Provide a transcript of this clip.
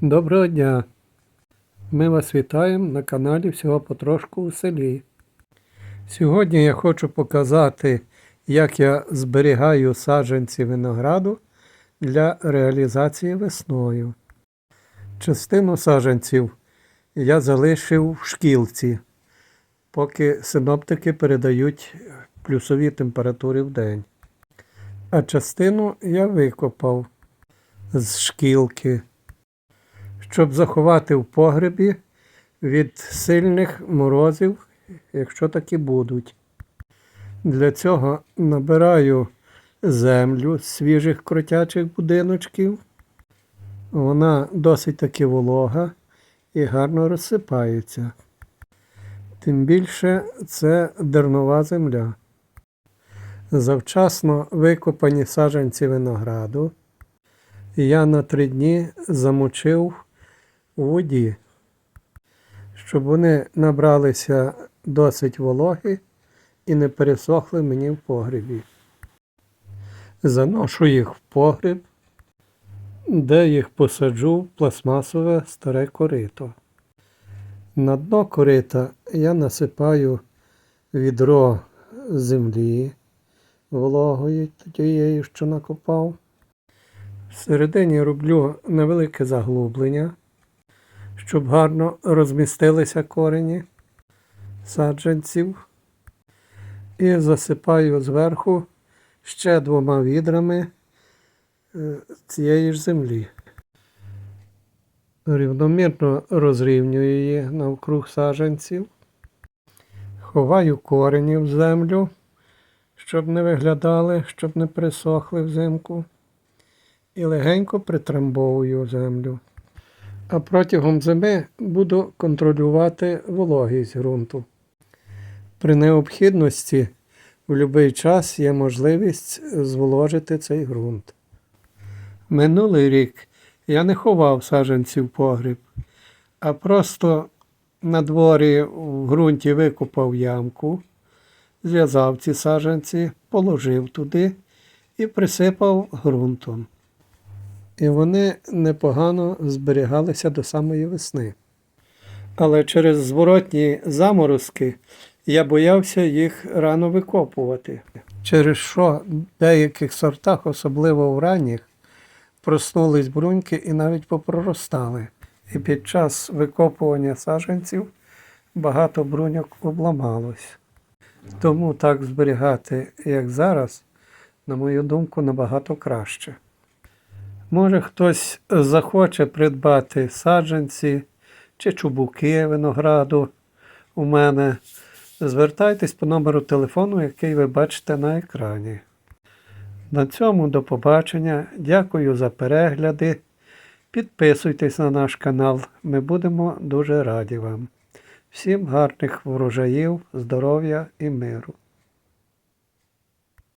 Доброго дня! Ми вас вітаємо на каналі Всього Потрошку у селі. Сьогодні я хочу показати, як я зберігаю саджанці винограду для реалізації весною. Частину саджанців я залишив в шкілці, поки синоптики передають плюсові температури в день. А частину я викопав з шкілки щоб заховати в погребі від сильних морозів, якщо такі будуть. Для цього набираю землю з свіжих кротячих будиночків. Вона досить таки волога і гарно розсипається. Тим більше це дернова земля. Завчасно викопані саджанці винограду я на три дні замочив у воді, щоб вони набралися досить вологи і не пересохли мені в погребі. Заношу їх в погреб, де їх посаджу в пластмасове старе корито. На дно корита я насипаю відро землі вологої, тієї, що накопав. Всередині роблю невелике заглублення, щоб гарно розмістилися корені саджанців. І засипаю зверху ще двома відрами е, цієї ж землі. Рівномірно розрівнюю її навкруг саджанців. Ховаю корені в землю, щоб не виглядали, щоб не присохли взимку і легенько притрамбовую землю. А протягом зими буду контролювати вологість ґрунту. При необхідності в будь-який час є можливість зволожити цей ґрунт. Минулий рік я не ховав саджанці в погріб, а просто на дворі в ґрунті викопав ямку, зв'язав ці саджанці, положив туди і присипав ґрунтом і вони непогано зберігалися до самої весни. Але через зворотні заморозки я боявся їх рано викопувати, через що в деяких сортах, особливо в ранніх, проснулись бруньки і навіть попроростали. І під час викопування саджанців багато бруньок обламалось. Тому так зберігати, як зараз, на мою думку, набагато краще. Може, хтось захоче придбати саджанці чи чубуки винограду у мене. Звертайтесь по номеру телефону, який ви бачите на екрані. На цьому до побачення. Дякую за перегляди. Підписуйтесь на наш канал, ми будемо дуже раді вам. Всім гарних врожаїв, здоров'я і миру!